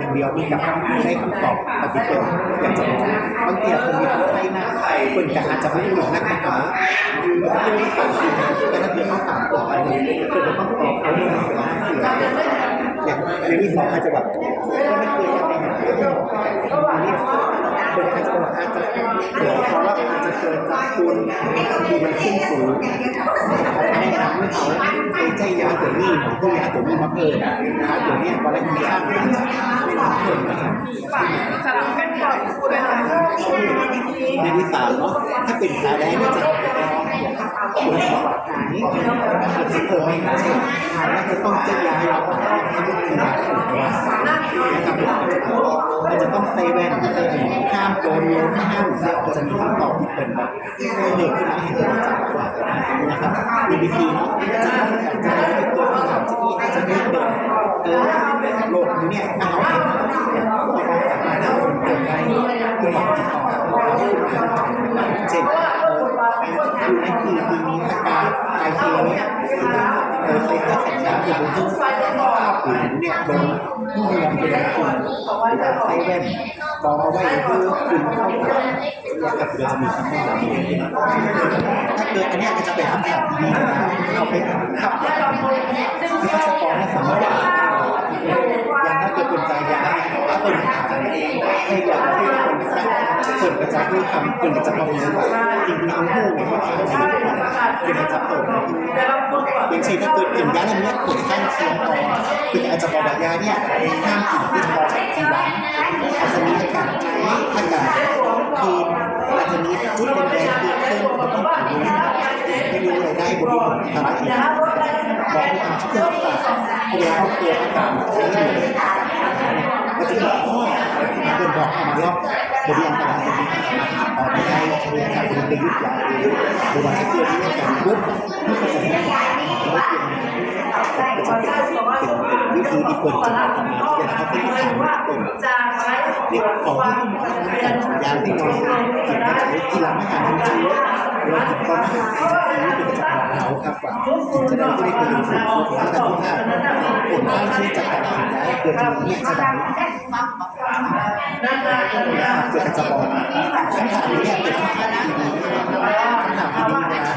อย่างเดียวมีกับได้คำตอบปฏิเสธอย่ากจะบอกบางทีคนมีคนไข้หน้าคนกะอาจจะไม่รู้นักนะครับคือไม่ฟังคือแต่ถ้าเกิดเขาถามตอบไปเกิดจะต้องตอบเขาด้วยนะองอย่างเรื่องที่สองอาจจะแบบไม่เคยจะไปหาอันนี้คนอาจจะบอกอาจจะเดี๋ยวเพราะว่าอาจจะเกิดจากคุณคือมันขึ้นสูงแนะนำให้เขา ใจยาตัวนี้ของตัวยาตัวนี้มาเพิ่มนะตัวนี้ตอนแรกมีค่าไม่รับเพิ่มนะครับสลับกันก่อนพูดเลยค่ะในที่สามเนาะถ้าเป็นขาแดงก็จะปวดหัวหายอาจจะเพิ่มไม่ได้หายแล้วจะต้องเจ็บยาให้เราให้ทุกทีนะครับ เราจะต้องเซเว่นเซเว่นห้ามโดนโยนห้ามเนี่ยจะมีคำตอบที่เป็นแบบเกิดขึ้นมาเห็นผลจากนะครับมีวิธีเนาะจะต้องจะได้เป็นตัวคำถามที่จะได้เกิดเออโลกนี้เนี่ยเราเห็นเนี่ยเราสามารถทำเกิดได้คือบอกติดต่อเช่นอยู่ในคือปีนี้อาการไอเคียเนี่ยเออใส่เสื้อแขนยาวอาผืนเนี่ยโดนผู้เรียนเป็นคุณใส่แว่นกองเอาไว้เพื่อคุณเข้าแล้วกับเรือจะมีคำถามถ้าเกิดอันนี้ก็จะเป็นคำถามดีนะเอาไปขับที่เขาจะกองให้สามารถอย่างถ้าเกิดเป็นใจยาถ้าเป็นถามให้อยากให้คนสักเปิดกระจายด้วยคำเปิดกระจายความรู้ว่าจริงๆเอาหูเนี่ยว่าขาจริงเป็นกระจายเปิดอย่างเช่นถ้าเกิดกินยาอะไรเนี้ยผลข้างเคียงต่อ คืออาจจะบอกว่ายาเนี่ยมีห้ามกินที่คอทีหลังอาจจะมีอากาศใช้อากาศคืออาจจะมีจุดแดงเกิดขึ้นต้องถือไม่รู้อะไรได้บนที่ผมทำอะไรบอกให้ทำที่เกิดฝากพยายามเกิดอากาศใช้เลยก็จะบอกอ๋อเกิดบอกเอามารอบบริอันตรายจะมีออกไปได้ใช้การเป็นประยุทธ์อย่างเดียวหรือว่าถ้าเกิดมีอาการปุ๊บที่เขาจะ ไม่ไม่เปลี่ยนจะเป็นวิธีที่ควรจะทำงานที่จะทำให้ทำให้ต้นเด็กของที่แต่ยาที่เรากินก็จะได้ที่ร้านอาหารจริงๆเรากินตอนนี้เป็นจากเราครับว่าจะได้ไม่ได้เป็นสูตรสูตรแล้วแต่ทุกท่านผลข้างที่จะการกินได้เกิดจากนี้จะได้เกิดจากบอกคำถามนี้เป็นคำถามที่ดีคำถามที่ดีนะไปถามเกษตรกรแล้วไม่จ่ายยาหรือไม่ถามคุณหมอที่ทำไงก็ได้ครับ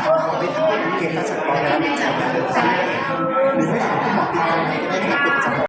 เป็นจาก